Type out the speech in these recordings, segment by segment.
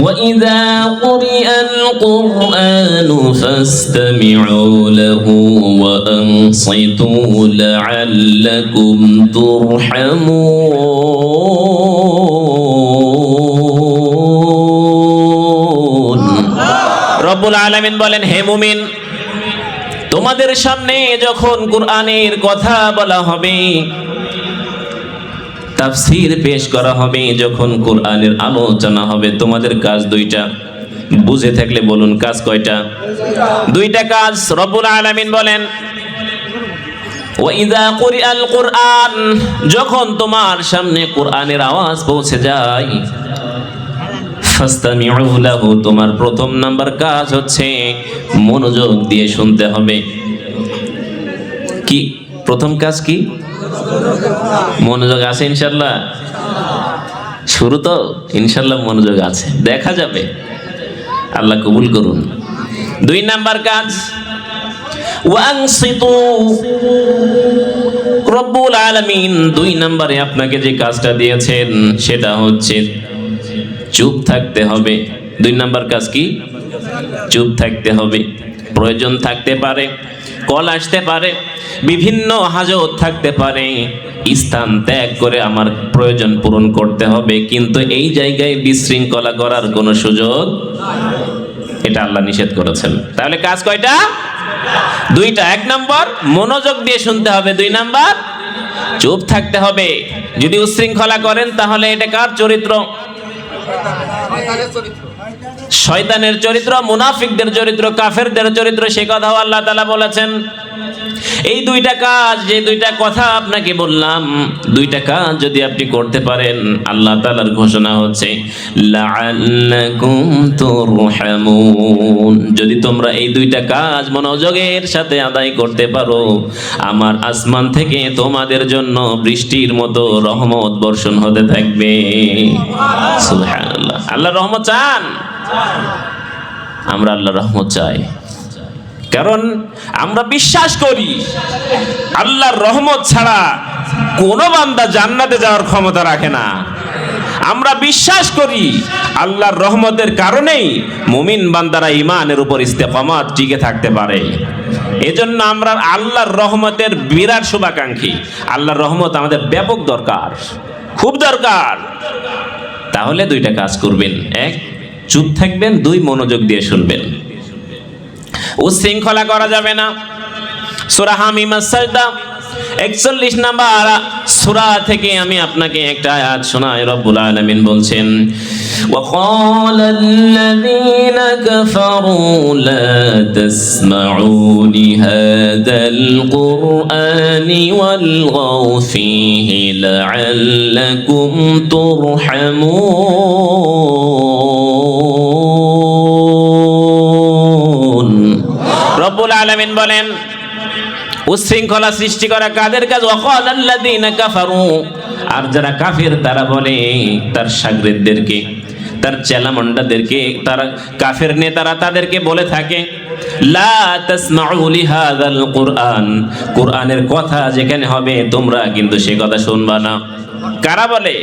وإذا قرئ القرآن فاستمعوا له وأنصتوا لعلكم ترحمون রব্বুল আলামিন বলেন হে মুমিন তোমাদের সামনে যখন কোরআনের কথা বলা হবে তাফসীর পেশ করা হবে যখন কোরআনের আলোচনা হবে। তোমাদের কাজ দুইটা। বুঝে থাকলে বলুন, কাজ কয়টা? দুইটা কাজ, রব্বুল আলামিন বলেন কোরআন যখন তোমার সামনে কোরআনের আওয়াজ পৌঁছে যায় তোমার প্রথম নাম্বার কাজ হচ্ছে মনোযোগ দিয়ে শুনতে হবে। কি? প্রথম কাজ কি? মনোযোগ আছে ইনশাল্লাহ শুরু তো ইনশাল্লাহ মনোযোগ আছে। দেখা যাবে। আল্লাহ কবুল করুন। দুই নাম্বার কাজ রব্বুল আলামিন। দুই নম্বরে আপনাকে যে কাজটা দিয়েছেন, সেটা হচ্ছে চুপ থাকতে হবে। দুই নাম্বার কাজ কি? চুপ থাকতে হবে। প্রয়োজন থাকতে পারে। কল আসতে পারে, বিভিন্ন হাজত থাকতে পারে, স্থান ত্যাগ করে আমার প্রয়োজন পূরণ করতে হবে, কিন্তু এই জায়গায় বিশৃঙ্খলা করার কোনো সুযোগ এটা আল্লাহ নিষেধ করেছেন। তাহলে কাজ কয়টা? দুইটা, এক নম্বর মনোযোগ দিয়ে শুনতে হবে, দুই নাম্বার চুপ থাকতে হবে। যদি উশৃঙ্খলা করেন তাহলে এটা কার চরিত্র? শয়তানের চরিত্র, মুনাফিকদের চরিত্র, কাফেরদের চরিত্র, সে কথাও আল্লাহ তালা বলেছেন। এই দুইটা কাজ, যে দুইটা কথা আপনাকে বললাম, দুইটা কাজ যদি আপনি করতে পারেন, আল্লাহ তালার ঘোষণা হচ্ছে যদি তোমরা এই দুইটা কাজ মনোযোগের সাথে আদায় করতে পারো, আমার আসমান থেকে তোমাদের জন্য বৃষ্টির মতো রহমত বর্ষণ হতে থাকবে। আল্লাহ রহমত চান? আমরা আল্লাহ রহমত চাই। কারণ আমরা বিশ্বাস করি, আল্লাহর রহমত ছাড়া কোনো বান্দা জান্নাতে যাওয়ার ক্ষমতা রাখে না। আমরা বিশ্বাস করি, আল্লাহর রহমতের কারণেই মুমিন বান্দারা ইমানের উপর ইস্তেকামাত টিকে থাকতে পারে। এজন্য আমরা আল্লাহর রহমতের বিরাট শুভাকাঙ্ক্ষী। আল্লাহর রহমত আমাদের ব্যাপক দরকার, খুব দরকার। তাহলে দুইটা কাজ করবেন। এক চুপ থাকবেন দুই মনোযোগ দিয়ে শুনবেন উশৃঙ্খলা করা যাবে না সুরা হামিমা সাজদা একচল্লিশ নাম্বার সুরা থেকে আমি আপনাকে একটা আয়াত শোনাই রব্বুল আলামিন বলছেন وقال الذين كفروا لا تسمعوا لهذا القرآن والغوا فيه لعلكم ترحمون আলামিন বলেন, উশৃঙ্খলা সৃষ্টি করা কাদের কাজ? কাফারু। আর যারা কাফির, তারা বলে তার শাগরিদদেরকে তার চেলামন্ডাদেরকে তারা কাফের নেতারা তাদেরকে বলে থাকে কুরআনের কথা যেখানে হবে, তোমরা কিন্তু সে কথা শুনবা না। কারা বলে?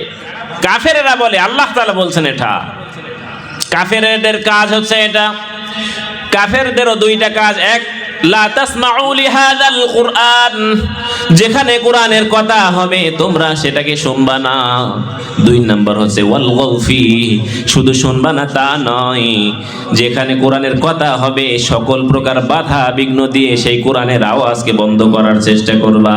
কাফেরেরা বলে, আল্লাহ তাআলা বলছেন এটা। কাফেরদের কাজ হচ্ছে এটা। কাফেরদেরও দুইটা কাজ, এক যেখানে কোরআনের কথা হবে, তোমরা সেটাকে শুনবা না। দুই নম্বর হচ্ছে, ওয়াল শুধু শুনবা না তা নয়, যেখানে কোরআনের কথা হবে, সকল প্রকার বাধা বিঘ্ন দিয়ে সেই কোরআনের আওয়াজকে বন্ধ করার চেষ্টা করবা।